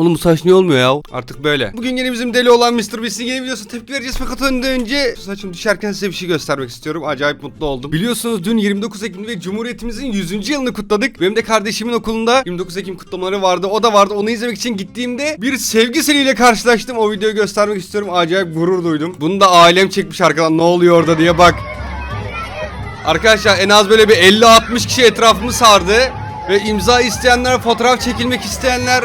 Oğlum bu saç niye olmuyor ya? Artık böyle. Bugün yine bizim deli olan Mr. Beast'in yeni videosuna tepki vereceğiz fakat önden önce saçım düşerken size bir şey göstermek istiyorum. Acayip mutlu oldum. Biliyorsunuz dün 29 Ekim ve Cumhuriyetimizin 100. yılını kutladık. Benim de kardeşimin okulunda 29 Ekim kutlamaları vardı. O da vardı. Onu izlemek için gittiğimde bir sevgilisiyle karşılaştım. O videoyu göstermek istiyorum. Acayip gurur duydum. Bunu da ailem çekmiş arkadan ne oluyor orada diye bak. Arkadaşlar en az böyle bir 50-60 kişi etrafımı sardı. Ve imza isteyenler, fotoğraf çekilmek isteyenler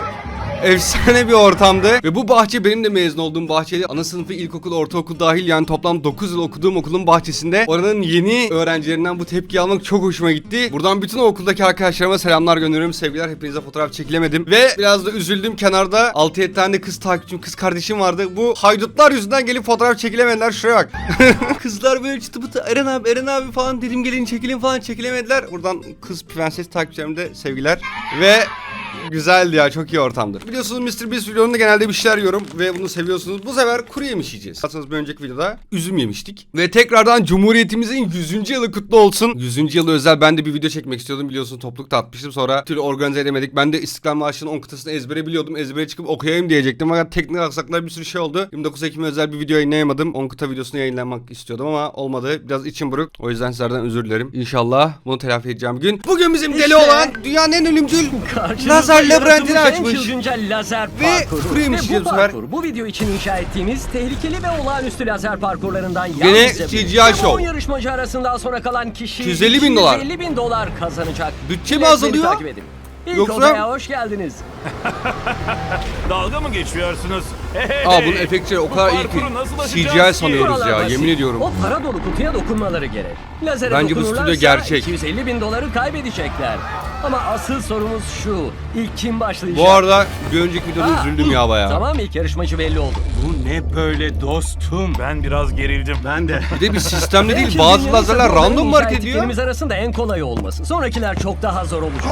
efsane bir ortamdı. Ve bu bahçe benim de mezun olduğum bahçeydi. Ana sınıfı, ilkokul, ortaokul dahil yani toplam 9 yıl okuduğum okulun bahçesinde. Oranın yeni öğrencilerinden bu tepki almak çok hoşuma gitti. Buradan bütün okuldaki arkadaşlarıma selamlar gönderiyorum. Sevgiler hepinize fotoğraf çekilemedim. Ve biraz da üzüldüm. Kenarda 6-7 tane kız takipçim, kız kardeşim vardı. Bu haydutlar yüzünden gelip fotoğraf çekilemediler. Şuraya bak. Kızlar böyle çıtı pıtı Eren abi Eren abi falan dedim gelin çekilin falan çekilemediler. Buradan kız prenses takipçilerime de sevgiler. Ve Güzeldi ya çok iyi ortamdı. Biliyorsunuz Mr. Beast videolarında genelde bir şeyler yiyorum ve bunu seviyorsunuz. Bu sefer kuru yemiş yiyeceğiz. Aslında bir önceki videoda üzüm yemiştik. Ve tekrardan Cumhuriyetimizin 100. yılı kutlu olsun. 100. yılı özel ben de bir video çekmek istiyordum. Biliyorsun toplulukta atmıştım. Sonra türlü organize edemedik. Ben de İstiklal Marşı'nın 10 kıtasını ezbere biliyordum. Ezbere çıkıp okuyayım diyecektim. Fakat teknik aksaklar bir sürü şey oldu. 29 Ekim özel bir video yayınlayamadım. 10 kıta videosunu yayınlamak istiyordum ama olmadı. Biraz içim buruk. O yüzden sizlerden özür dilerim. İnşallah bunu telafi edeceğim bir gün. Bugün bizim deli olan dünyanın en ölümcül Karşınızda Lazer labirentini açmış. En çılgınca lazer Ve parkuru. Ve bu bu sefer. parkur bu video için inşa ettiğimiz tehlikeli ve olağanüstü lazer parkurlarından Gene yalnızca biri. CGI Ve bu show. on yarışmacı arasından sonra kalan kişi 250 bin dolar. 250 bin dolar kazanacak. Bütçe mi Biletleri azalıyor? takip edin. İlk Yoksa- odaya hoş geldiniz. Dalga mı geçiyorsunuz? Hey, Aa bunun efektleri o Bu kadar iyi ki parkuru nasıl aşacağız CGI ki? sanıyoruz Buralar ya basit. yemin ediyorum. O para dolu kutuya dokunmaları gerek. Lazere Bence bu stüdyo dokunurlarsa gerçek. 250 bin doları kaybedecekler. Ama asıl sorumuz şu. İlk kim başlayacak? Bu arada bir önceki videoda Aa, üzüldüm ya bayağı. Tamam ilk yarışmacı belli oldu. Bu ne böyle dostum? Ben biraz gerildim. Ben de. Bir de bir sistemde değil Belki bazı dünyanın lazerler random inşa hareket ediyor. ettiklerimiz arasında en kolay olması. Sonrakiler çok daha zor olacak.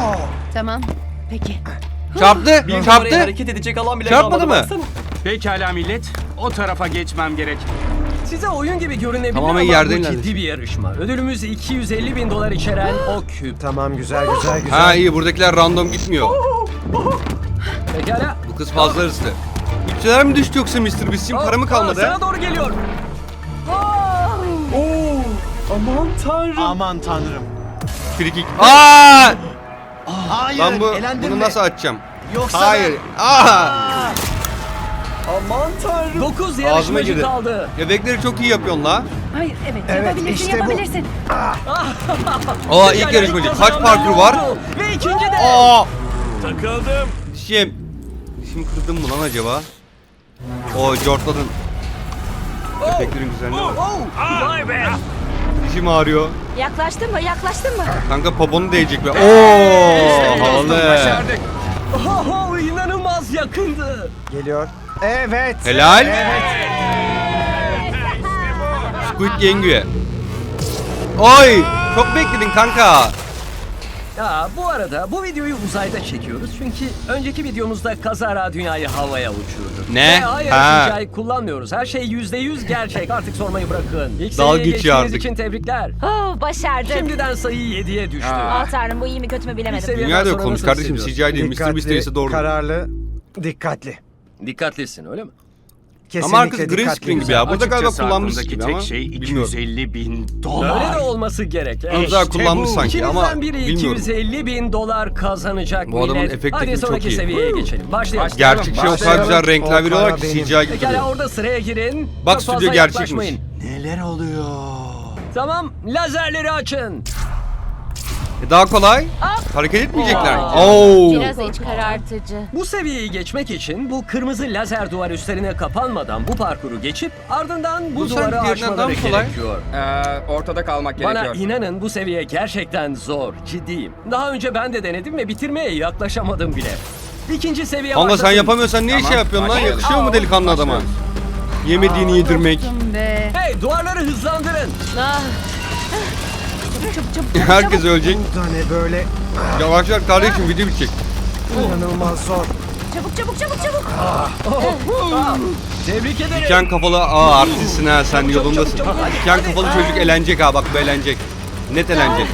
Tamam. Peki. Çarptı, çarptı. hareket edecek alan bile Çarpmadı kalmadı mı? baksana. Pekala millet. O tarafa geçmem gerek. Size oyun gibi görünebilir Tamamen ama yerden bu ciddi bir yarışma. Ödülümüz 250 bin dolar içeren o küp. Tamam güzel güzel güzel. Ha iyi buradakiler random gitmiyor. Pekala. Bu kız fazla hırslı. Bütçeler mi düştü yoksa Mr. Beast'in para mı Aa, kalmadı? Sana doğru geliyor. Aman tanrım. Aman tanrım. Frikik. Aa! Hayır Ben bu elendin bunu mi? nasıl açacağım? Yoksa Hayır. Aa! Aman tanrım. 9 Ağzıma yarışmacı girdi. kaldı. Bebekleri çok iyi yapıyorsun la. Hayır evet, Evet, yapabilirsin işte bu. yapabilirsin. Aa ilk Pekala, yarışmacı. ilk Kaç kazanan parkur var? oldu. Ve ikinci de. Aa! Takıldım. Dişim. Dişimi kırdım mı lan acaba? Oo cortladın. Efektlerin güzelliğine bak. Oh, vay be. Dişim ağrıyor. Yaklaştın mı? Yaklaştın mı? Kanka poponu değecek be. Oo havalı. başardık. Oh, inanılmaz yakındı. Geliyor. Evet. Helal. Evet. Squid Gengüe. Oy! Çok bekledin kanka. Ya bu arada bu videoyu uzayda çekiyoruz çünkü önceki videomuzda kazara dünyayı havaya uçurduk. Ne? Ve hayır Ha. CGI kullanmıyoruz. Her şey yüzde yüz gerçek. Artık sormayı bırakın. İlk Dalga seviyeye geçiyor artık. için tebrikler. Oh başardın. Şimdiden sayı 7'ye düştü. Aa tanrım bu iyi mi kötü mü bilemedim. Dünya da yok sonra olmuş nasıl kardeşim. CGI değil. Mr. Beast değilse doğru. kararlı, dikkatli. Dikkatlisin öyle mi? Kesinlikle Ama arkası green dikkatli. screen gibi ya. Burada galiba Açıkçası kullanmış aklımdaki gibi tek ama şey bilmiyorum. 250 bin dolar. Öyle de olması gerek. İşte kullanmış bu. sanki ama İkinizden biri bilmiyorum. 250 bin dolar kazanacak Bu adamın millet. efekt Hadi tekniği çok sonraki iyi. seviyeye geçelim. Başlayalım. Gerçek şey o kadar Başlayalım. güzel renkler veriyorlar ki. CGI gibi Pekala duruyor. orada sıraya girin. Bak, Çok stüdyo fazla gerçekmiş. yaklaşmayın. Neler oluyor? Tamam lazerleri açın. E daha kolay. Hareket etmeyecekler. Oo. Biraz iç karartıcı. Bu seviyeyi geçmek için bu kırmızı lazer duvar üstlerine kapanmadan bu parkuru geçip ardından bu, Bu sanki duvarı diğerinden aşmaları kolay? gerekiyor. Ee, ortada kalmak Bana gerekiyor. inanın bu seviye gerçekten zor, ciddiyim. Daha önce ben de denedim ve bitirmeye yaklaşamadım bile. İkinci seviye Kanka sen yapamıyorsan ne iş Tamam, yapıyorsun lan? başlayalım. Yakışıyor mu delikanlı adama? Yemediğini yedirmek. Be. Hey duvarları hızlandırın. Ah. Çabuk çabuk çabuk. çabuk, Herkes çabuk. ölecek. Bu da ne böyle Yavaşlar kardeşim video bitecek. inanılmaz zor. Çabuk çabuk çabuk çabuk. Aa, Tebrik ederim. Diken kafalı aa artistsin ha sen yolundasın. Diken hadi. kafalı çocuk elenecek ha bak bu elenecek. Net elenecek.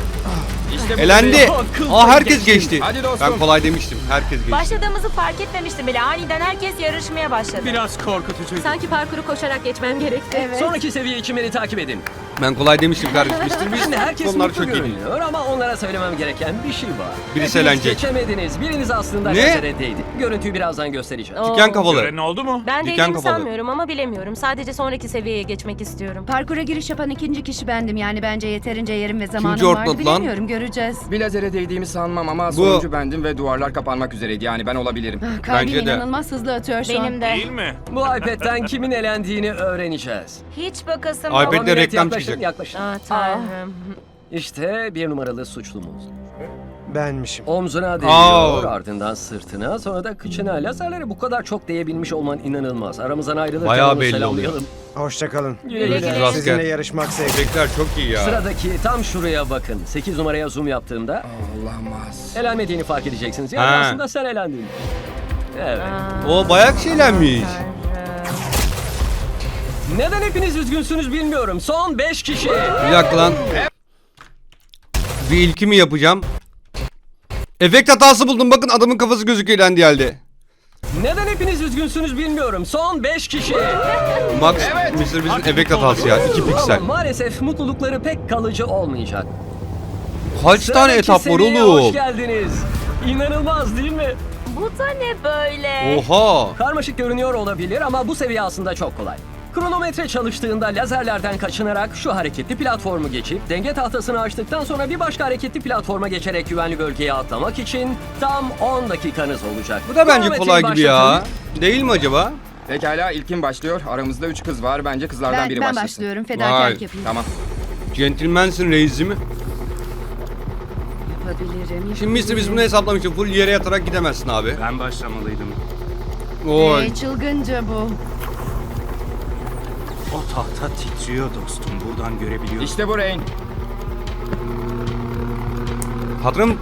İşte Elendi. Oh, Aa herkes geçti. Ben kolay demiştim. Herkes geçti. Başladığımızı fark etmemiştim bile. Aniden herkes yarışmaya başladı. Biraz korkutucu. Sanki parkuru koşarak geçmem gerekti. Evet. Sonraki seviye için beni takip edin. Ben kolay demiştim kardeşim. Mr. Beast Şimdi herkes konular mutlu çok iyi. görünüyor ama onlara söylemem gereken bir şey var. Birisi Hepiniz eğlenecek. geçemediniz. Biriniz aslında Ne? lazere değdi. Görüntüyü birazdan göstereceğim. Diken kafalı. Gören oldu mu? Ben Diken değdiğimi kafalı. sanmıyorum ama bilemiyorum. Sadece sonraki seviyeye geçmek istiyorum. Parkura giriş yapan ikinci kişi bendim. Yani bence yeterince yerim ve zamanım Kimci vardı. ortladı lan? Bilemiyorum göreceğiz. Bir lazere değdiğimi sanmam ama Bu- sonuncu bendim ve duvarlar kapanmak üzereydi. Yani ben olabilirim. Ah, Kalbim Bence de. inanılmaz hızlı atıyor şu an. Benim de. Değil mi? Bu iPad'den kimin elendiğini öğreneceğiz. Hiç bakasım yok. Ama millet reklam yaklaşın. Yaklaşın. Aa tanrım. İşte bir numaralı suçlumuz. Benmişim. Omzuna değiyor, Aa. ardından sırtına, sonra da kıçına. Lazerlere bu kadar çok değebilmiş olman inanılmaz. Aramızdan ayrılırken Bayağı onu belli selamlayalım. Hoşçakalın. Güle güle. güle. Rastgele. Sizinle yarışmak zevkli. Efektler çok iyi ya. Sıradaki tam şuraya bakın. 8 numaraya zoom yaptığımda Olamaz. elenmediğini fark edeceksiniz. Yani Ha. aslında sen elendin. Evet. O bayak şeylenmiş. Neden hepiniz üzgünsünüz bilmiyorum. Son 5 kişi. Bir dakika lan. Bir ilki mi yapacağım? Efekt hatası buldum. Bakın adamın kafası gözüküyor elendi halde. Neden hepiniz üzgünsünüz bilmiyorum. Son 5 kişi. Max Mr. Beast'in efekt hatası ya. 2 piksel. Ama maalesef mutlulukları pek kalıcı olmayacak. Kaç tane Sıradaki etap var seviyeye Hoş oğlum? geldiniz. İnanılmaz değil mi? Bu da ne böyle? Oha. Karmaşık görünüyor olabilir ama bu seviye aslında çok kolay. Kronometre çalıştığında lazerlerden kaçınarak şu hareketli platformu geçip denge tahtasını açtıktan sonra bir başka hareketli platforma geçerek güvenli bölgeye atlamak için tam 10 dakikanız olacak. Bu da bence Kronometreyi kolay gibi ya. başlatın. Değil mi acaba? Pekala ilkin başlıyor. Aramızda üç kız var. Bence kızlardan Ben, biri ben başlasın. başlıyorum. Vay. Fedakarlık yapayım. Tamam. Gentleman'sın reisi mi? Yapabilirim. Şimdi Mr. Beast bunu hesaplamıştım. Full yere yatarak gidemezsin abi. Ben başlamalıydım. Oy. Hey, çılgınca bu. O tahta titriyor dostum. Buradan görebiliyorum. İşte bu Rain. Patron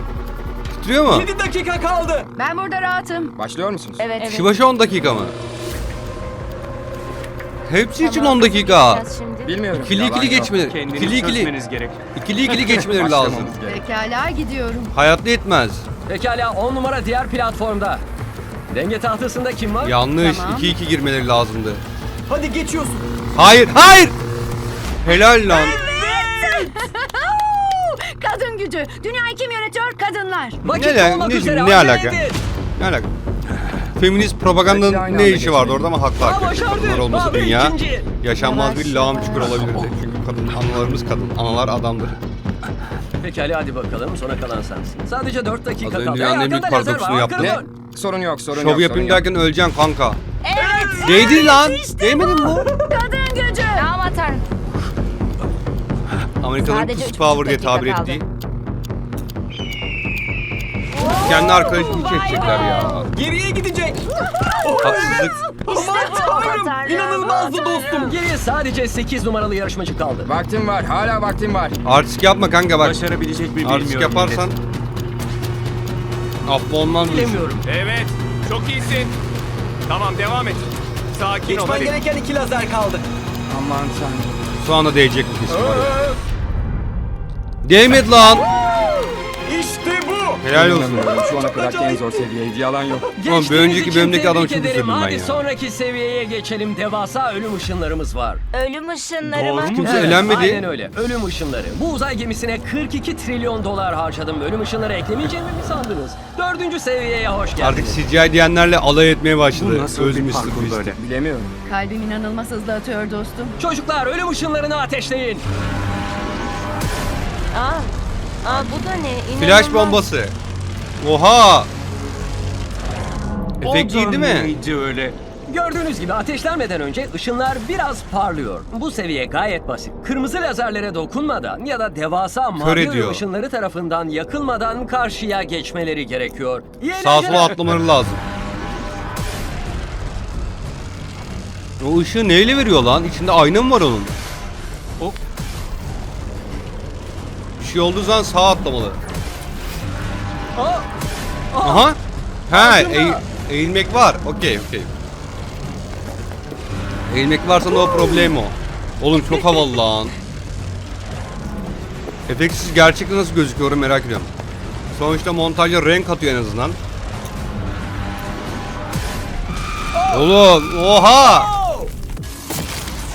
titriyor mu? 7 dakika kaldı. Ben burada rahatım. Başlıyor musunuz? Evet. Kişi başı 10 dakika mı? Hepsi için Tamam, 10 nasıl dakika. Bilmiyorum. İkili Yalan ikili yok. geçmeleri. Kendinizi İkili ikili. çözmeniz gerek. İkili ikili geçmeleri lazım. Gerek. Pekala gidiyorum. Hayatta yetmez. Pekala 10 numara diğer platformda. Denge tahtasında kim var? Yanlış. Tamam. 2-2 girmeleri lazımdı. Hadi geçiyorsun. Hayır, hayır. Helal lan. Kadın gücü. Dünyayı kim yönetiyor? Kadınlar. Vakit Ne olmak ne üzere. ne acele alaka? edin. Ne alaka? Feminist Belki propagandanın ne anda işi vardı orada ama haklı Aa, arkadaşlar. başardı. Kadınlar olması Aa, dünya ikinci. yaşanmaz bir lağım çukur olabilirdi. Çünkü kadın, analarımız kadın, analar adamdır. Pekala hadi bakalım sona kalan sensin. Sadece 4 dakika Az önce kaldı. dünyanın en büyük arkanda lazer paradoksunu var, yaptım. Ne? dön. Sorun yok, sorun Şov yok. yapayım sorun yok. derken öleceksin kanka. Evet. Değdi lan. Değmedi mi Amerika'nın Sadece pussy üç power buçuk diye dakika tabir kaldı. ettiği. Kendi arkadaşını çekecekler ya. Geriye gidecek. Haksızlık. Aman tanrım. İnanılmazdı dostum. Geriye sadece 8 numaralı yarışmacı kaldı. Vaktim var, hala vaktim var. Artistik yapma kanka bak. Başarabilecek mi bilmiyorum. Artistik yaparsan affı olmaz mı? Bilemiyorum. Evet. Çok iyisin. Tamam devam et. Sakin ol hadi. gereken iki lazer kaldı. Aman tanrım. Şu anda değecek bu kesin var ya. Değmedi lan. İşte bu. Helal olsun. Şu ana kadarki en zor seviyeydi. Yalan yok. Oğlum, bir Geçtiğiniz önceki için bölümdeki adamı tebrik çok ederim. üzüldüm ben Hadi ya. sonraki seviyeye geçelim. Devasa ölüm ışınlarımız var. Ölüm ışınları mı? Doğru mu? Kimse elenmedi. Aynen öyle. Ölüm ışınları. Bu uzay gemisine 42 trilyon dolar harcadım. Ölüm ışınları eklemeyeceğimi mi sandınız? Dördüncü seviyeye hoş geldiniz. Artık CGI diyenlerle alay etmeye başladı. Bu nasıl Öz bir Mr. parkur Beast. böyle? Bilemiyorum. Kalbim inanılmaz hızlı atıyor dostum. Çocuklar ölüm ışınlarını ateşleyin. Aa. Aa bu da ne? Flash İnanılmaz. bombası. Oha. Efekt O da iyiydi mi? neydi öyle? Gördüğünüz gibi ateşlenmeden önce ışınlar biraz parlıyor. Bu seviye gayet basit. Kırmızı lazerlere dokunmadan ya da devasa mavi ediyor. ışınları tarafından yakılmadan karşıya geçmeleri gerekiyor. İyi Sağa eğlenceler. sola atlamaları lazım. O ışığı neyle veriyor lan? İçinde ayna mı var onun? Hop. Şey olduğu zaman sağa atlamalı. Aa, Aha. Ha, Altında. eğ- eğilmek var. Okey, okey. Eğilmek varsa no problemo. Oğlum çok havalı lan. Efektsiz gerçekten nasıl gözüküyor merak ediyorum. Sonuçta montajda renk atıyor en azından. Oğlum oha!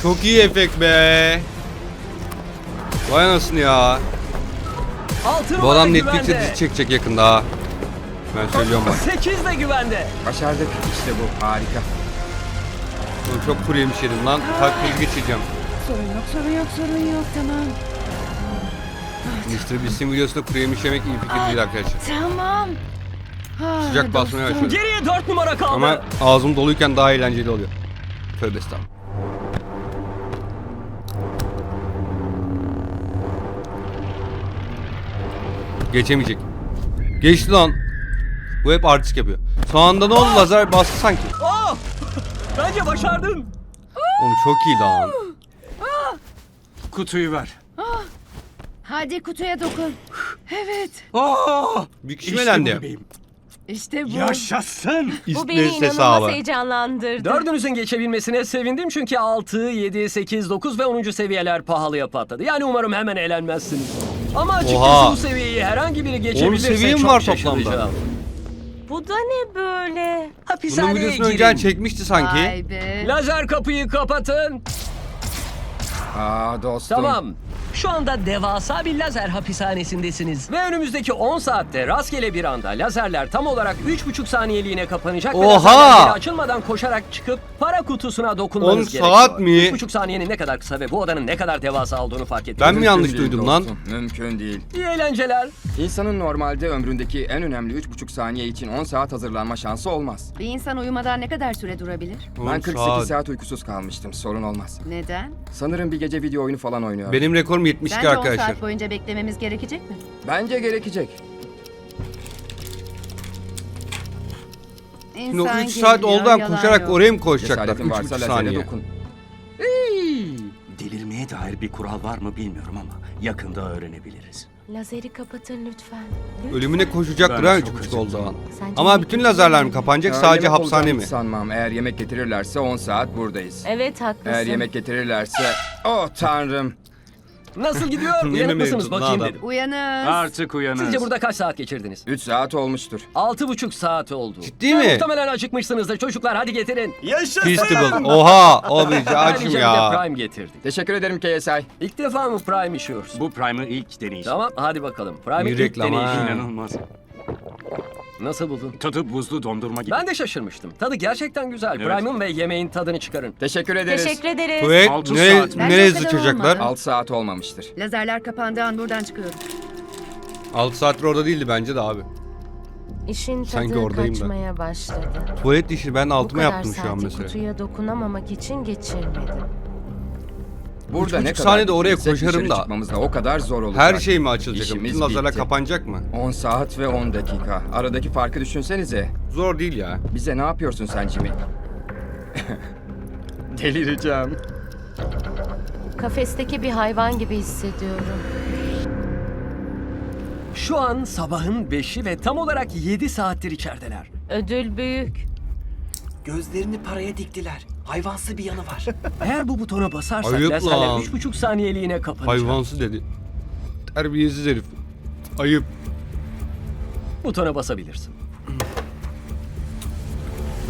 Çok iyi efekt be. Vay anasını ya. Altı Bu adam Netflix'te güvende. dizi çekecek yakında ha. Ben söylüyorum bak. 8 de güvende. Başardık. İşte bu. Harika. Oğlum çok kuru yemiş yedim lan. Kalp krizi geçireceğim. Sorun yok, sorun yok, sorun yok. Tamam. Mr. Beast'in videosunda kuru yemiş yemek iyi fikir değil arkadaşlar. Tamam. Ah, Sıcak basmaya başladı. Geriye 4 numara kaldı. Ama ağzım doluyken daha eğlenceli oluyor. Tövbe estağfurullah. Geçemeyecek. Geçti lan. Bu hep artist yapıyor. Son anda ne oldu? Lazer bastı sanki. Oh! Bence başardın. Oğlum çok iyi lan. Kutuyu ver. Hadi kutuya dokun. Evet. Oh! Bir kişi İşte elendi. İşte bu. Yaşasın. Bu beni İsmet inanılmaz hesabı. heyecanlandırdı. Dördünüzün geçebilmesine sevindim çünkü 6, 7, 8, 9 ve 10. seviyeler pahalıya patladı. Yani umarım hemen eğlenmezsiniz. Ama açıkçası Oha. bu seviyeyi herhangi biri geçebilirse seviye mi çok var şaşıracağım. toplamda? Bu da ne böyle? Bunun Hapishaneye videosunu girin. önceden çekmişti sanki. Vay be. Lazer kapıyı kapatın. Aa dostum. Tamam. Şu anda devasa bir lazer hapishanesindesiniz. Ve önümüzdeki 10 saatte rastgele bir anda lazerler tam olarak 3,5 saniyeliğine kapanacak. Ve Oha! lazerler bile açılmadan koşarak çıkıp para kutusuna dokunmanız 10 gerekiyor. saat mi? 3,5 saniyenin ne kadar kısa ve bu odanın ne kadar devasa olduğunu fark ettiniz. Ben mi Mümkün yanlış değil duydum lan? dostum, Mümkün değil. İyi eğlenceler. İnsanın normalde ömründeki en önemli 3,5 saniye için 10 saat hazırlanma şansı olmaz. Bir insan uyumadan ne kadar süre durabilir? Ben 10 48 saat. saat uykusuz kalmıştım. Sorun olmaz. Neden? Sanırım bir gece video oyunu falan oynuyor. Benim rekorum 72 Bence 10 arkadaşlar. saat boyunca beklememiz gerekecek mi? Bence gerekecek. Şimdi o İnsan 3 saat oldan yalan koşarak yok. oraya mı koşacaklar? Cesaretin varsa 3,5 lazere saniye. dokun. Delirmeye dair bir kural var mı bilmiyorum ama yakında öğrenebiliriz. Lazeri kapatın lütfen. Ölümüne koşacaktır Ben ha çok 3,5 oldu. Sence Ama yemek bütün lazerler mi kapanacak sadece yemek hapishane olacağını mi? Sanmam. Eğer yemek getirirlerse 10 saat buradayız. Evet haklısın. Eğer yemek getirirlerse... Oh tanrım. Nasıl gidiyor? Uyanık mısınız mevcutlu bakayım adam. dedim. Uyanız. Artık uyanız. Sizce burada kaç saat geçirdiniz? 3 saat olmuştur. Altı buçuk saat oldu. Ciddi mi? Muhtemelen acıkmışsınızdır çocuklar hadi getirin. Festival. Oha! O bir Ben açım de ya. Prime getirdik. Teşekkür ederim KSI. İlk defa mı Prime işiyoruz? Bu Prime'ı ilk deneyişim. Tamam hadi bakalım. Prime'in İyi ilk reklam ha. deneyişi. İnanılmaz. Nasıl buldun? Tadı buzlu dondurma gibi. Ben de şaşırmıştım. Tadı gerçekten güzel. Evet. Prime'ın ve yemeğin tadını çıkarın. Teşekkür ederiz. Teşekkür ederiz. Tuvalet Altı nereye, saat. Bence nereye o kadar sıçacaklar? olmadı. 6 saat olmamıştır. Lazerler kapandığı an buradan çıkıyorum. 6 saattir orada değildi bence de abi. İşin Sanki tadı oradayım da. kaçmaya başladı. Tuvalet işini ben Bu altıma kadar yaptım şu an saati mesela. kutuya dokunamamak için geçirmedim. Burada ne kadar saniyede oraya koşarım dışarı da. çıkmamız da o kadar zor olacak. Her şey mi açılacak? İşimiz Bütün lazerler bitti. kapanacak mı? 10 saat ve 10 dakika. Aradaki farkı düşünsenize. Zor değil ya. Bize ne yapıyorsun sen Jimmy? Delireceğim. Kafesteki bir hayvan gibi hissediyorum. Şu an sabahın 5'i ve tam olarak 7 saattir içerideler. Ödül büyük. Gözlerini paraya diktiler. Hayvansı bir yanı var. Eğer bu butona basarsak Ayıp lan. 3,5 saniyeliğine kapanacak. Hayvansı dedi. Terbiyesiz herif. Ayıp. Butona basabilirsin.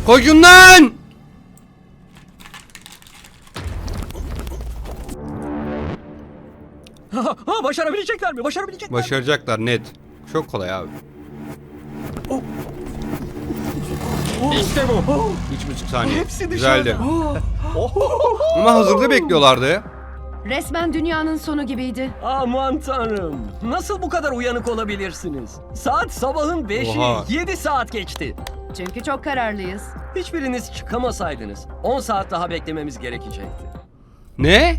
Koşun lan! Ha, ha, başarabilecekler mi? Başarabilecekler mi? Başaracaklar net. Çok kolay abi. İşte bu. Üç buçuk saniye. Hepsi dışarıda. Güzeldi. Ama hazırda bekliyorlardı. Resmen dünyanın sonu gibiydi. Aman tanrım. Nasıl bu kadar uyanık olabilirsiniz? Saat sabahın 5'i. Oha. 7 saat geçti. Çünkü çok kararlıyız. Hiçbiriniz çıkamasaydınız 10 saat daha beklememiz gerekecekti. Ne?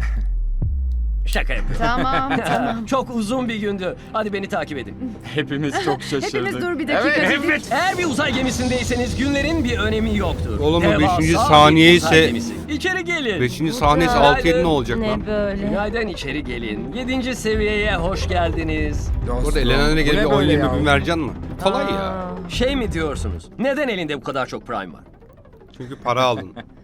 Şaka yapıyorum. Tamam tamam. Çok uzun bir gündü. Hadi beni takip edin. Hepimiz çok şaşırdık. Hepimiz dur bir dakika Evet, dedik. Eğer bir uzay gemisindeyseniz günlerin bir önemi yoktur. Oğlum bu Devasa beşinci bir saniye uzay ise- gemisi. İçeri gelin. Beşinci sahnesi Günaydın. 6 7 ne olacak Ne lan? böyle? Günaydın içeri gelin. 7. seviyeye hoş geldiniz. Burada Elena'ya bu gelip ne bir 10 böyle 20 ya? bin vereceksin mi? Kolay ya. Aa, Şey mi diyorsunuz? Neden elinde bu kadar çok prime var? Çünkü para aldın.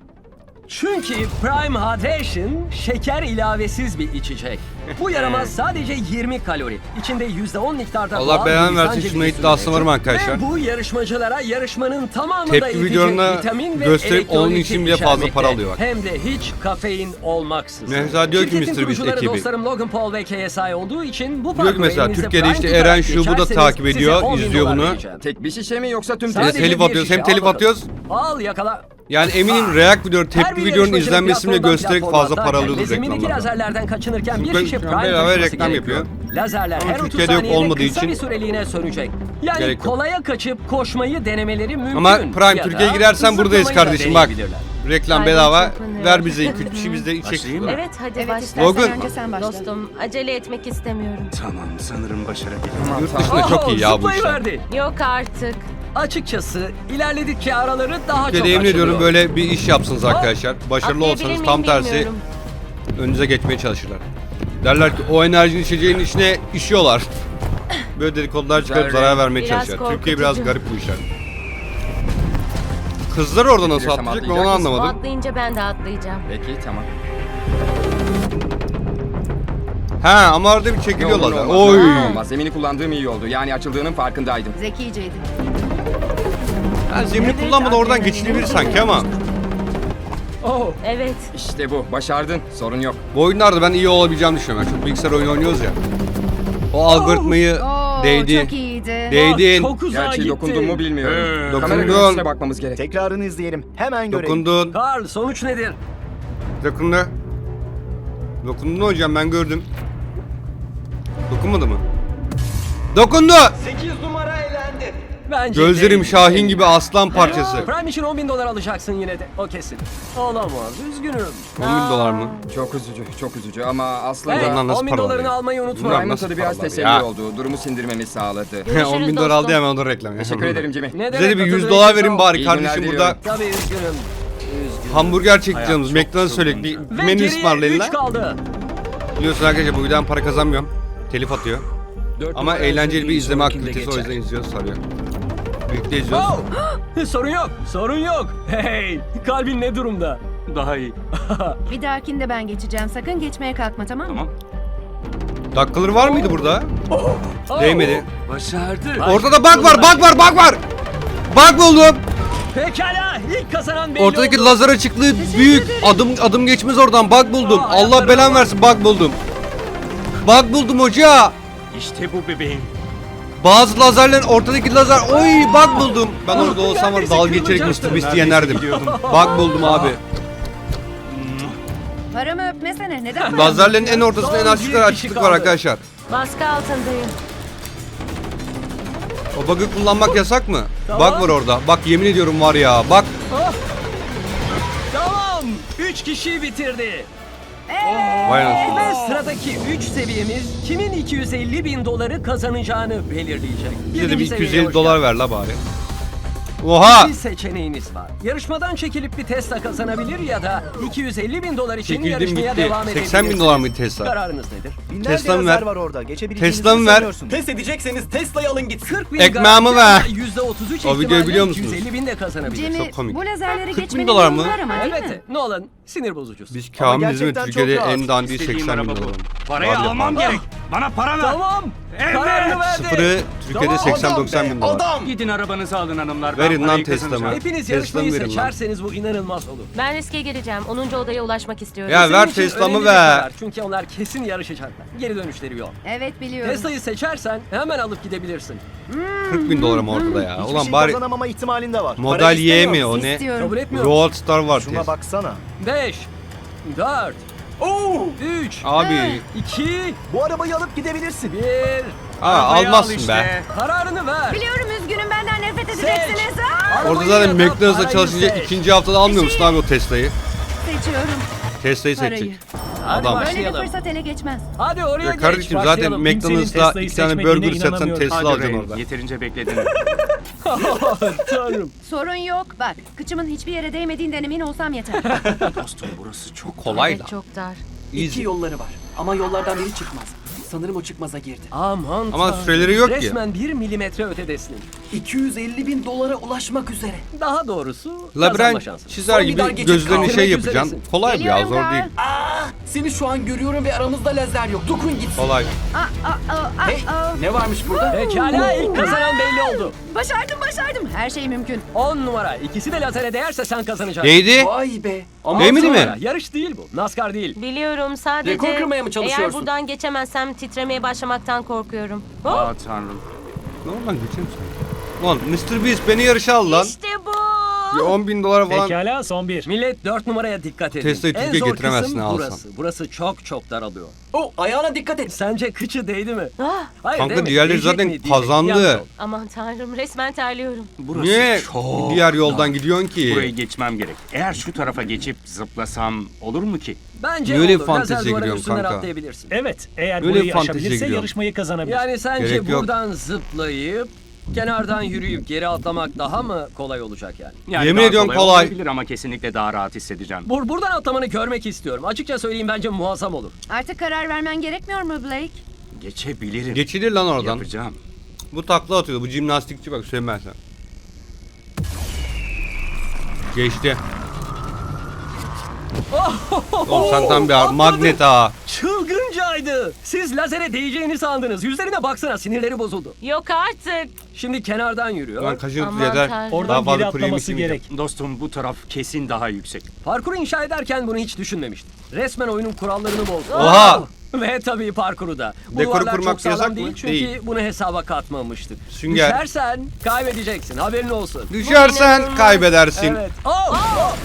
Çünkü Prime Hydration şeker ilavesiz bir içecek. Bu yaramaz sadece 20 kalori. İçinde %10 miktarda Allah Hindistan versin, şuna iddiası var mı mevcut. arkadaşlar? Ve bu yarışmacılara yarışmanın tamamında Tepki videolarına vitamin ve gösterip onun için bile fazla para alıyor bak. Hem de hiç kafein olmaksızın. Mesela diyor ki Mr. Beast ekibi. dostlarım Logan Paul ve KSI olduğu için bu Diyor ki mesela Türkiye'de işte Eren şu bu da takip ediyor, 10 bin izliyor bunu. Tek bir şişe mi yoksa tüm Sadece telif bir atıyoruz. şişe, Hem telif al bakalım. atıyoruz. Al yakala. Yani eminim react video Her tepki bir videonun yarışmacı izlenmesini platformdan göstererek fazla para atlarken alıyordur ve zemindeki reklamlardan. lazerlerden kaçınırken bir Çünkü şişe prime taşıması reklam gerekiyor. yapıyor. Lazerler Ama her 30 Türkiye'de yok saniyede olmadığı kısa için bir süreliğine sönecek. Yani gerek yok. kolaya kaçıp koşmayı denemeleri mümkün. Ama Prime da Türkiye'ye girersen buradayız zıplamayı da kardeşim bak. deneyebilirler. Reklam bedava. çok önemli. Ver bize 2-3 kişi biz de içecek. Başlayayım mı? Evet hadi Evet başla. istersen Logan. önce sen başla. Dostum acele etmek istemiyorum. Tamam sanırım başarabilirim. Tamam, Yurt tamam. dışında çok iyi ya bu işler. zıplayıverdi. Yok artık. Açıkçası ilerledikçe araları daha çok Türkiye'de yemin açılıyor. ediyorum böyle bir iş yapsınız arkadaşlar. Başarılı Atlayabilir olsanız miyim tam tersi bilmiyorum. önünüze geçmeye çalışırlar. Derler ki o enerjinin içeceğin içine işiyorlar. Böyle dedikodular çıkarıp zarar vermeye Biraz çalışıyorlar. Türkiye biraz korkutucu. garip bu işler. Kızlar orada nasıl Bilirsem atlayacak ben onu anlamadım. atlayınca ben de atlayacağım. Peki tamam. Ha ama arada bir Ne çekiliyorlar. olur da. ne olmaz, Oy. ne olur olmaz. Zemini kullandığım iyi oldu. Yani açıldığının farkındaydım. Zekiceydi. Ha, zemini kullanmadan oradan geçilebilir sanki ama. Oh, Evet. İşte bu. Başardın. Sorun yok. Bu oyunlarda ben iyi olabileceğimi düşünüyorum. Yani çok bilgisayar oyunu oynuyoruz ya. O algoritmayı Oo, değdi. çok iyiydi. Değdin. çok uzağa Gerçi gitti. dokundum mu bilmiyorum. Dokundun. Kamera görüntüsüne bakmamız gerek. Tekrarını izleyelim. Hemen görelim. Dokundun. Karl sonuç nedir? Dokundu. Dokundun hocam ben gördüm. Dokunmadı mı? Dokundu. Bence Gözlerim değil. Şahin gibi aslan parçası. Prime için 10 bin dolar alacaksın yine de. O kesin. Olamaz. Üzgünüm. 10 bin dolar mı? Çok üzücü, çok üzücü ama aslında... Hey, Bundan nasıl 10 bin para dolarını almayı unutma. Bundan Prime'ın nasıl tadı biraz teselli ya? oldu. Durumu sindirmemi sağladı. 10 bin dolar aldı hemen o da reklam. ya. Teşekkür ederim Jimmy. Ne Bize de bir 100 Katıldığı dolar verin bari İyi kardeşim burada. Tabii üzgünüm. Üzgünüm. Hamburger çekeceğimiz McDonald's söyledik bir Ve menü geriye ısmarlayın 3 lan. kaldı. Biliyorsun arkadaşlar bu videodan para kazanmıyorum. Telif atıyor. Ama eğlenceli bir izleme aktivitesi o yüzden izliyoruz sarıyor. Birlikte izliyoruz. Oh! Sorun yok. Sorun yok. Hey, kalbin ne durumda? Daha iyi. Bir dahakinde ben geçeceğim. Sakın geçmeye kalkma tamam mı? Tamam. Dakikaları var mıydı burada? Oh! Değmedi. Başardı. Ortada bug var, bug var, bug var. Bug buldum. Pekala, ilk kazanan belli Ortadaki oldu. lazer açıklığı büyük. Adım adım geçmez oradan. Bug buldum. Aa, Allah ayaklarına belan bak. versin bug buldum. Bug buldum hoca. İşte bu bebeğim. Bazı lazerlerin ortadaki lazer oy bug buldum. Ben orada olsam var dalga geçerek. Mr. Beast'i yenerdim. Bug buldum abi. Paramı öpmesene. Neden paramı Lazerlerin en ortasında en bir kişi açıklık var arkadaşlar. Baskı altındayım. O bug'ı kullanmak yasak mı? Tamam. Bug var orada. Bak yemin ediyorum var ya. Bak Oh! Tamam, 3 kişi bitirdi. Vay anasını. Ve sıradaki 3 seviyemiz kimin 250 bin doları kazanacağını belirleyecek. Bize de bir Birinci seviyeye 250 hoş dolar ver la bari. Oha! Bir seçeneğiniz var. Yarışmadan çekilip bir Tesla kazanabilir ya da 250 bin dolar için Çekildim yarışmaya gitti. devam 80 bin edebilirsiniz. dolar mıydı Tesla? Kararınız nedir? Binlerce Tesla'mı lazer ver. var orada. Geçebileceğinizi Tesla'mı ver. sanıyorsun. Pes edecekseniz Tesla'yı alın gitsin. 40 bin Ekmeğimi ver. ama %33 O videoyu ihtimalle biliyor musunuz? 250 bin de kazanabilir. Jimmy Çok komik. bu lazerleri 40 bin geçmenin dolar yolu mı? var ama değil Evet, mi? Nolan sinir bozucusun. Biz Ama Kamilizmi gerçekten Türkiye'de rahat. en dandiği İstediğim 80 bin araba bu. dolar. Parayı Var ya. almam gerek. Bana para ver. Tamam. Kararını verdi. Sıfırı Türkiye'de Tamam, 80-90 bin dolar. Adam! Gidin arabanızı alın hanımlar. Ben Verin lan. Hepiniz Tesla'mı yarışmayı verin lan. seçerseniz bu inanılmaz olur. Ben riske gireceğim. 10. odaya ulaşmak istiyorum. Ya ver için önemli bir karar. Çünkü onlar kesin yarışacaklar. Geri dönüşleri yok. Evet biliyorum. Tesla'yı seçersen hemen alıp gidebilirsin. 40 bin dolar mı ortada ya? Hiçbir Ulan şey bari kazanamama ihtimalin de var. Para Model Y mi o ne? İstiyorum. Kabul etmiyorum. Roadstar var Şuna baksana. 5 4 3 Abi 2 Bu arabayı alıp gidebilirsin. 1 aa, Arabayı al almazsın işte. be. Kararını ver. Biliyorum üzgünüm benden nefret edeceksiniz. Aa! Orada zaten ya da McDonald's'ta parayı çalışınca seç. ikinci haftada almıyor musun abi o Tesla'yı? Seçiyorum Tesla'yı parayı. seçecek. Hadi Adam. Böyle bir başlayalım. fırsat ele geçmez. Hadi oraya Ya geç. kardeşim zaten başlayalım. McDonald's'ta iki tane burger satsan Tesla Hadi alacaksın Ray, orada. Yeterince bekledin. Tanrım. Sorun yok. Bak kıçımın hiçbir yere değmediğinden emin olsam yeter. Dostum burası çok Kolay Evet da. çok dar. İki yolları var. Ama yollardan biri çıkmaz. Sanırım o çıkmaza girdi. Aman Ama tanrım. süreleri yok ki. Resmen bir milimetre ötedesin. 250 bin dolara ulaşmak üzere. Daha doğrusu kazanma Labirent şansın. çizer Son bir gibi geçip gözlerini şey yapacaksın. üzeresin. Kolay bir ya Geliyorum zor Carl. değil. Seni şu an görüyorum ve aramızda lazer yok. Dokun gitsin. Kolay. Aa, aa, aa, aa, Hey, ne varmış burada? Pekala ilk kazanan belli oldu. Başardım başardım. Her şey mümkün. 10 numara. İkisi de lazere değerse sen kazanacaksın. Değdi. Vay be. Ama Değmedi on mi? numara. Yarış değil bu. NASCAR değil. Biliyorum sadece Rekor kırmaya mı eğer çalışıyorsun? buradan geçemezsem titremeye başlamaktan korkuyorum. Hop, Aa tanrım. Ne oldu lan geçeyim sen. Lan Mr. Beast beni yarışa al lan. İşte bu. Bir 10 bin dolara falan. Pekala son bir. Millet 4 numaraya dikkat edin. Tesla'yı en Türkiye'ye zor getiremezsin kısım alsan. burası. Burası çok çok daralıyor. Oh, ayağına dikkat et. Sence kıçı değdi mi? Ah, Hayır Kanka diğerleri Değecek zaten mi? Diyecek. kazandı. Aman tanrım resmen terliyorum. Burası Niye çok diğer yoldan gidiyorsun ki? Burayı geçmem gerek. Eğer şu tarafa geçip zıplasam olur mu ki? Bence Niye öyle olur. fanteziye Lazer duvarın giriyorsun üstünden kanka? atlayabilirsin. Evet eğer Böyle burayı fanteziye aşabilirse giriyorum. yarışmayı kazanabilir. Yani sence Gerek yok. buradan zıplayıp kenardan yürüyüp geri atlamak daha mı kolay olacak yani? Yani Yemin daha ediyorum kolay. olabilir ama kesinlikle daha rahat hissedeceğim. Bur buradan atlamanı görmek istiyorum. Açıkça söyleyeyim bence muazzam olur. Artık karar vermen gerekmiyor mu Blake? Geçebilirim. Geçilir lan oradan. Yapacağım. Bu takla atıyor. Bu jimnastikçi bak söyleyeyim ben sana. Geçti. Oğlum sen tam bir magnet ha. Çılgıncaydı. Siz lazere değeceğini sandınız. Yüzlerine baksana sinirleri bozuldu. Yok artık. Şimdi kenardan yürüyor. Lan kaşıntı Aman yeter. tanrım. Oradan Daha fazla geri kuru atlaması gerek. Dostum bu taraf kesin daha yüksek. Parkuru inşa ederken bunu hiç düşünmemiştim. Resmen oyunun kurallarını bozdu. Oha! Ve tabii parkuru da. Bu Dekoru duvarlar kurmak çok sağlam yasak mı? değil çünkü Değil. bunu hesaba katmamıştık. Sünger. Düşersen kaybedeceksin haberin olsun. Düşersen kaybedersin. Evet. Oh!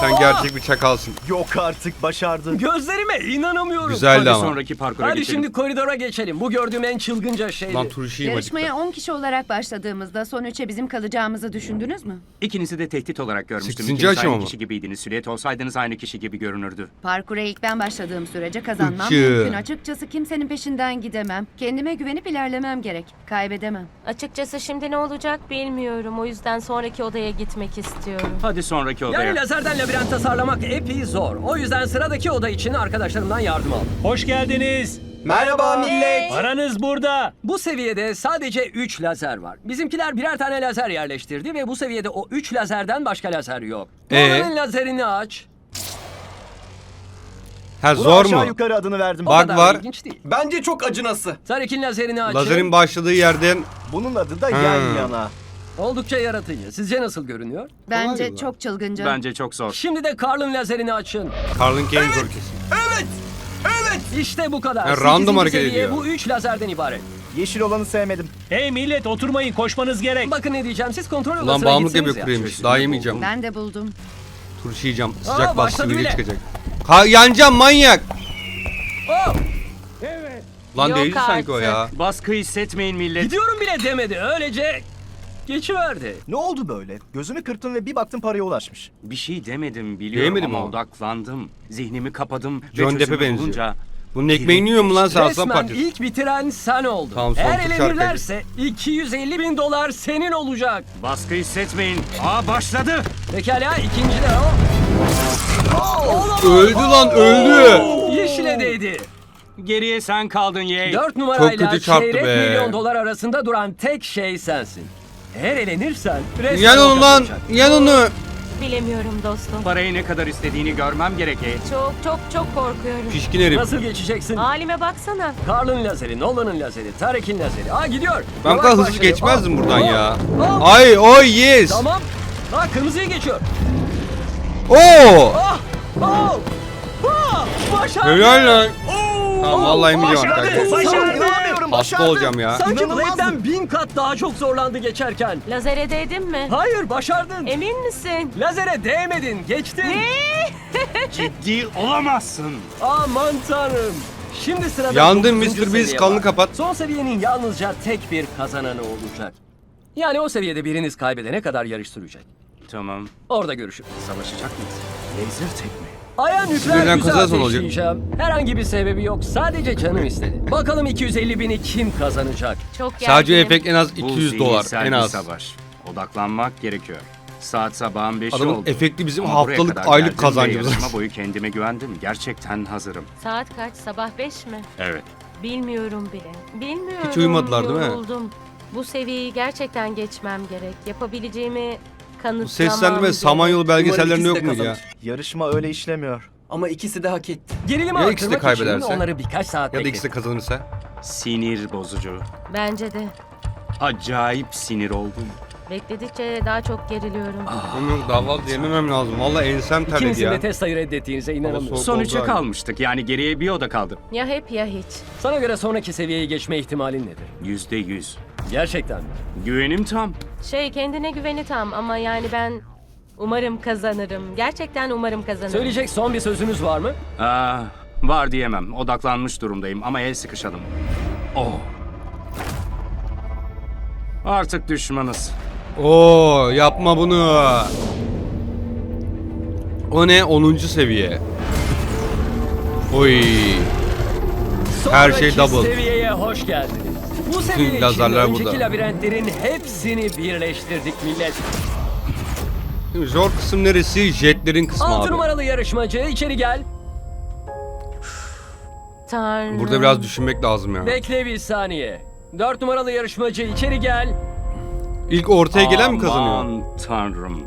Sen gerçek bir çakalsın. Yok artık başardın. Gözlerime inanamıyorum. Güzeldi Hadi ama. sonraki parkura Hadi geçelim. şimdi koridora geçelim. Bu gördüğüm en çılgınca şeydi. Lan turşuyum Yarışmaya acıktı. 10 kişi olarak başladığımızda son üçe bizim kalacağımızı düşündünüz mü? İkinizi de tehdit olarak görmüştüm. Sekizinci İkiniz aşama aynı mı? kişi gibiydiniz. Silüet olsaydınız aynı kişi gibi görünürdü. Parkura ilk ben başladığım sürece kazanmam Mümkün. Açıkçası kimsenin peşinden gidemem. Kendime güvenip ilerlemem gerek. Kaybedemem. Açıkçası şimdi ne olacak bilmiyorum. O yüzden sonraki odaya gitmek istiyorum. Hadi sonraki odaya. Yani lazerden labirent tasarlamak epey zor. O yüzden sıradaki oda için arkadaşlarımdan yardım aldım. Hoş geldiniz. Merhaba millet. Paranız burada. Bu seviyede sadece 3 lazer var. Bizimkiler birer tane lazer yerleştirdi ve bu seviyede o 3 lazerden başka lazer yok. Ee? Nolan'ın lazerini aç. Ha Buna zor aşağı mu? yukarı adını verdim. O Bak kadar var. ilginç değil. Bence çok acınası. Tarik'in lazerini açın. Lazerin başladığı yerden Bunun adı da yan yana. Oldukça yaratıcı. Sizce nasıl görünüyor? Bence çok çılgınca. Bence çok zor. Şimdi de Carl'ın lazerini açın. Carl'ın en zor kesin. Evet. Evet. İşte bu kadar. Yani random Sekizinci hareket seviye ediyor. Bu 3 lazerden ibaret. Yeşil olanı sevmedim. Hey millet oturmayın koşmanız gerek. Bakın ne diyeceğim. Siz kontrol odasına Ulan bağımlılık gitseniz yapıyor ya. kuruyemiş. Daha yemeyeceğim. Ben de buldum. Turşu yiyeceğim. Aa, Sıcak bastı başladı video bile. çıkacak. Ha, yanacağım manyak. Oh! Lan Yok değildi sanki o ya. Baskı hissetmeyin millet. Gidiyorum bile demedi. Öylece geçiverdi. Ne oldu böyle? Gözünü kırptın ve bir baktın paraya ulaşmış. Bir şey demedim biliyorum Diyemedim ama ama. odaklandım. Zihnimi kapadım ve John Depp'e çözümü benziyor. bulunca Bunun ekmeğini yiyor mu lan sen aslan Resmen parçası? ilk bitiren sen oldun. Tamam, son Eğer tur elenirlerse 250 bin dolar senin olacak. baskı hissetmeyin. Aa başladı. Pekala ikinci de o. Öldü lan öldü. Yeşile değdi. Geriye sen kaldın yeğ. 4 numarayla kötü çarptı çeyrek be. milyon dolar arasında duran tek şey sensin. Eğer elenirsen resmen Yan o onu lan. kazanacak. Yan onu. Bilemiyorum dostum. Parayı ne kadar istediğini görmem gerek. Çok çok çok korkuyorum. Pişkin herif. Nasıl geçeceksin? Halime baksana. Carl'ın lazeri, Nolan'ın lazeri, Tarek'in lazeri. Aa gidiyor. Ben bu Yavaş kadar hızlı geçmezdim Hop, buradan hop, ya. hop. Ay oy yes. Tamam. Ha kırmızıya geçiyor. Oo. Oh! Ah! Başardı! Helal lan. Oo! Tamam vallahi yemeyeceğim Başardı! Hasta olacağım ya. Sanki İnanılmazdı. Blade'den bin kat daha çok zorlandı geçerken. Lazere değdin mi? Hayır başardın. Emin misin? Lazere değmedin, geçtin. Ciddi olamazsın. Aman tanrım. Şimdi sırada Yandın dokuzuncu Mr. Beast, seviye var. kapat. Son seviyenin yalnızca tek bir kazananı olacak. Yani o seviyede biriniz kaybedene kadar yarış sürecek. Tamam. Orada görüşürüz. Savaşacak mıyız? Laser tekme. Aya nükleer füze kazarsan olacak. ateşleyeceğim. Herhangi bir sebebi yok. Sadece canım istedi. Bakalım 250 bini kim kazanacak? Çok Sadece gerginim. efekt en az Bu 200 dolar zihinsel en bir az. savaş. Odaklanmak gerekiyor. Saat sabahın 5'i Adamın oldu. efekti bizim Ama buraya haftalık kadar aylık geldim ve kazancımız. yarışma boyu kendime güvendim. Gerçekten hazırım. Saat kaç? Sabah 5 mi? Evet. Bilmiyorum bile. Bilmiyorum. Hiç uyumadılar değil mi? Yoruldum. Bu seviyeyi gerçekten geçmem gerek. Yapabileceğimi Bu seslendirme. Samanyolu belgesellerinde yok ikisi de muydu ya? Yarışma öyle işlemiyor. Ama ikisi de hak etti. Gerilimi Ya ikisi de için kaybederse? onları birkaç saat Ya da ikisi de kazanırsa? Sinir bozucu. Bence de. Acayip sinir oldum. Bekledikçe daha çok geriliyorum. Bilmiyorum daha fazla yememem lazım. Valla ensem terledi İkinizin ya. de Tesla'yı reddettiğinize inanamıyorum. Son oldu üçe abi. kalmıştık. Yani geriye bir oda kaldı. Ya hep ya hiç. Sana göre sonraki seviyeye geçme ihtimalin nedir? Yüzde yüz. Gerçekten mi? Güvenim tam. Şey kendine güveni tam ama yani ben umarım kazanırım. Gerçekten umarım kazanırım. Söyleyecek son bir sözünüz var mı? Aa, var diyemem. Odaklanmış durumdayım ama el sıkışalım. Oh. Artık düşmanız. Oo yapma bunu. O ne? 10. seviye. Oy. Her şey Sonraki double. seviyeye hoş geldiniz. Bu için lazerler önceki burada. labirentlerin hepsini birleştirdik millet. Zor kısım neresi? Jetlerin kısmı 6 abi. numaralı yarışmacı içeri gel. Tanrım. Burada biraz düşünmek lazım ya. Bekle bir saniye. 4 numaralı yarışmacı içeri gel. İlk ortaya gelen mi kazanıyor? Aman tanrım.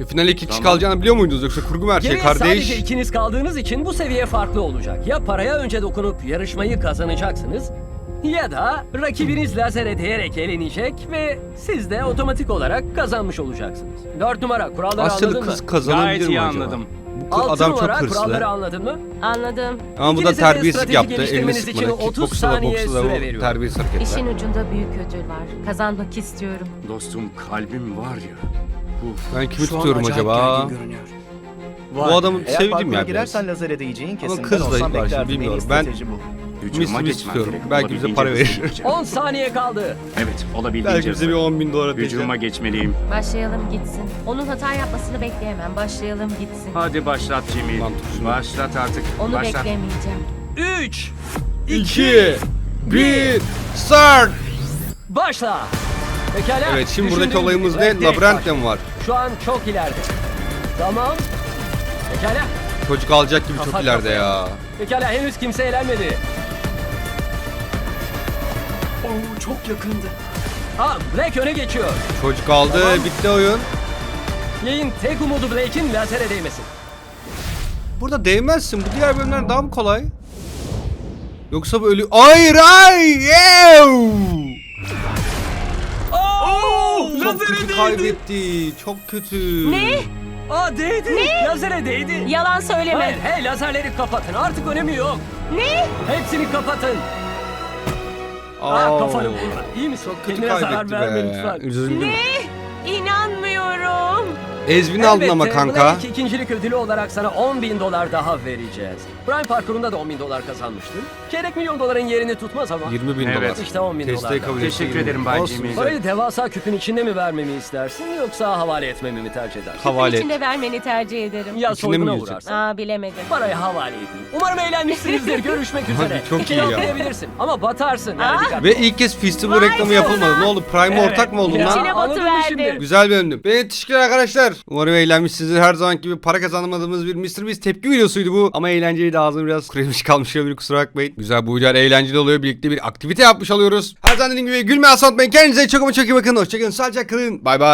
E, finale iki kişi Tamam. kalacağını biliyor muydunuz yoksa kurgu mu her şey Geriye sadece kardeş? ikiniz kaldığınız için bu seviye farklı olacak. Ya paraya önce dokunup yarışmayı kazanacaksınız ya da rakibiniz lazere değerek elenecek ve siz de otomatik olarak kazanmış olacaksınız. 4 numara kuralları Asyalı anladın kız mı? kazanabilir Gayet mi iyi acaba? anladım. Bu kız- 6 adam çok numara hırslı. kuralları anladın mı? Anladım. Ama bu da İkinize de terbiyesizlik strateji yaptı. Elini geliştirmeniz için sıkmadı. 30 Kickboksa da saniye boksa da süre bu veriyorum. terbiyesiz hareketler. İşin ucunda büyük ödül var. Kazanmak istiyorum. Dostum kalbim var ya. Uf. Ben kimi tutuyorum acaba? Bu adamı Eğer sevdim ya biraz. girersen lazere değeceğin kesin. kız ben olsam var şimdi, beklerdim. En iyi bilmiyorum. Ben- strateji bu. Hücuma mis geçmem istiyorum. gerek. Belki bize Olabildiğince para hızlı verir. gideceğim. 10 saniye kaldı. Evet olabildiğince Belki bize bir hızlı. 10 bin dolar ödeyecek. Hücuma geçmeliyim. Başlayalım gitsin. Onun hata yapmasını bekleyemem. Başlayalım gitsin. Hadi başlat Jimmy. Başlat artık. Onu başlat. beklemeyeceğim. 3 2 1 Start! Başla. Pekala. Evet şimdi buradaki olayımız gibi. ne? Labirent başla. de mi var? Şu an çok ileride. Tamam. Pekala. Çocuk alacak gibi Kafa çok ileride kafaya. ya. Pekala henüz kimse eğlenmedi. Oo çok yakındı. Ha Black öne geçiyor. Çocuk aldı Tamam. bitti oyun. Yayın tek umudu Blake'in lazere değmesi. Burada değmezsin. Bu diğer bölümler daha mı kolay? Yoksa bu ölü... Hayır hayır! Çok kötü kaybetti. Çok kötü. Ne? Aa değdi. Lazere değdi. Yalan söyleme. Hayır, hey lazerleri kapatın. Artık önemi yok. Ne? Hepsini kapatın. Aa, Aa, kafanı vurma. İyi misin? Çok kötü Kendine zarar verme lütfen. Üzüldüm. Ne? Ezbin aldın ama kanka. Blake ikincilik ödülü olarak sana 10 bin dolar daha vereceğiz. Prime parkurunda da 10 bin dolar kazanmıştın. Çeyrek milyon doların yerini tutmaz ama. 20 bin Evet. dolar. İşte 10 bin dolar. Testeyi kabul etti. Teşekkür 20 bin. ederim Bay Olsun, Jimmy. güzel. Parayı devasa küpün içinde mi vermemi istersin yoksa havale etmemi mi tercih edersin? Havale et. İçinde vermeni tercih ederim. Ya İçinde mi soyguna uğrarsın. Aa bilemedim. Parayı havale edeyim. Umarım eğlenmişsinizdir. Görüşmek üzere. çok iyi ya. atlayabilirsin ama batarsın. Yani Ve ilk kez Festival Vay reklamı yapılmadı. Ne oldu? Prime Evet. ortak mı oldun lan? İçine Anladın mı batıverdim. şimdi? Güzel bölümdü. Beni teşekkürler arkadaşlar. Umarım eğlenmişsinizdir. Her zaman gibi para kazanamadığımız bir Mr. Beast tepki videosuydu bu. Ama eğlenceliydi. Ağzım biraz kırılmış kalmış olabilir kusura bakmayın. Güzel bu videolar eğlenceli oluyor. Birlikte bir aktivite yapmış oluyoruz. Her zaman dediğim gibi gülme unutmayın. Kendinize çok ama çok iyi bakın. Hoşçakalın. Sağlıcakla kalın. Bay bay.